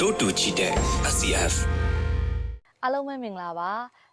တို့တူချီတဲ့ SCF အားလုံးပဲမင်္ဂလာပါ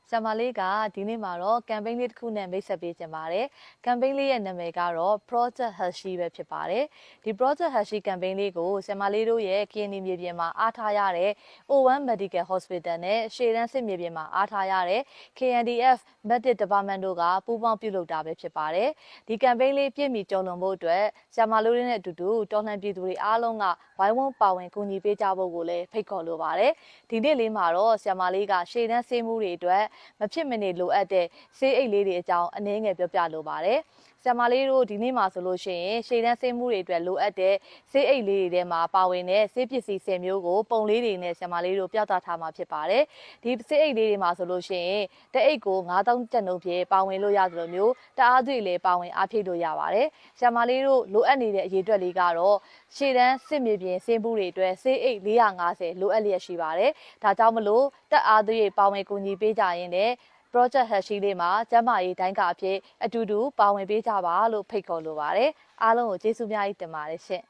ဆမ်မာလေးကဒီနေ့မှာတော့ campaign လေးတစ်ခုနဲ့မိတ်ဆက်ပေးချင်ပါတယ် campaign လေးရဲ့နာမည်ကတော့ Project Hershey ပဲဖြစ်ပါတယ်ဒီ Project Hershey campaign လေးကိုဆမ်မာလေးတို့ရဲ့ KNY မြေပြင်မှာအားထားရတဲ့ O1 Medical Hospital နဲ့ရှေ့တန်းစစ်မြေပြင်မှာအားထားရတဲ့ KNDF Medic Department တို့ကပူးပေါင်းပြုလုပ်တာပဲဖြစ်ပါတယ်ဒီ campaign လေးပြည့်မီကျော်လွန်ဖို့အတွက်ဆမ်မာလေးတို့နဲ့အတူတူတော်လှန်ပြည်သူတွေအားလုံးကဝိုင်းဝန်းပါဝင်ကူညီပေးကြဖို့ကိုလည်းဖိတ်ခေါ်လိုပါတယ်ဒီနေ့လေးမှာတော့ဆမ်မာလေးကရှေ့တန်းစေးမှုတွေအတွက်မဖြစ်မနေလိုအပ်တဲ့စေးအိတ်လေးတွေအကြောင်းအနည်းငယ်ပြောပြလိုပါတယ်ဆမ်မာလေးတို့ဒီနေ့မှာဆိုလို့ရှိရင်ရှေ့တန်းစေးမှုတွေအတွက်လိုအပ်တဲ့စေးအိတ်လေးတွေထဲမှာပါဝင်တဲ့စေးပစ္စည်း10မျိုးကိုပုံလေးတွေနဲ့ဆမ်မာလေးတို့ပြသထားမှာဖြစ်ပါတယ်ဒီစေးအိတ်လေးတွေမှာဆိုလို့ရှိရင်တအိတ်ကို9000တက်နှုန်းဖြင့်ပါဝင်လို့ရသလိုမျိုးတအားသွေးလည်းပါဝင်အားဖြည့်လို့ရပါတယ်ဆမ်မာလေးတို့လိုအပ်နေတဲ့အရေးအတွက်လေးကတော့ရှေ့တန်းစစ်မြေပြင်စေးမှုတွေအတွက်စေးအိတ်450လိုအပ်လျက်ရှိပါတယ်ဒါကြောင့်မလို့တက်အားသွေးပါဝင်ကူညီပေးကြရင်လည်း project hashi လေးမှာကျမ်းမာရေးတိုင်းကအဖြစ်အတူတူပါဝင်ပေးကြပါလို့ဖိတ်ခေါ်လိုပါတယ်အားလုံးကိုကျေးဇူးများကြီးတင်ပါတယ်ရှင့်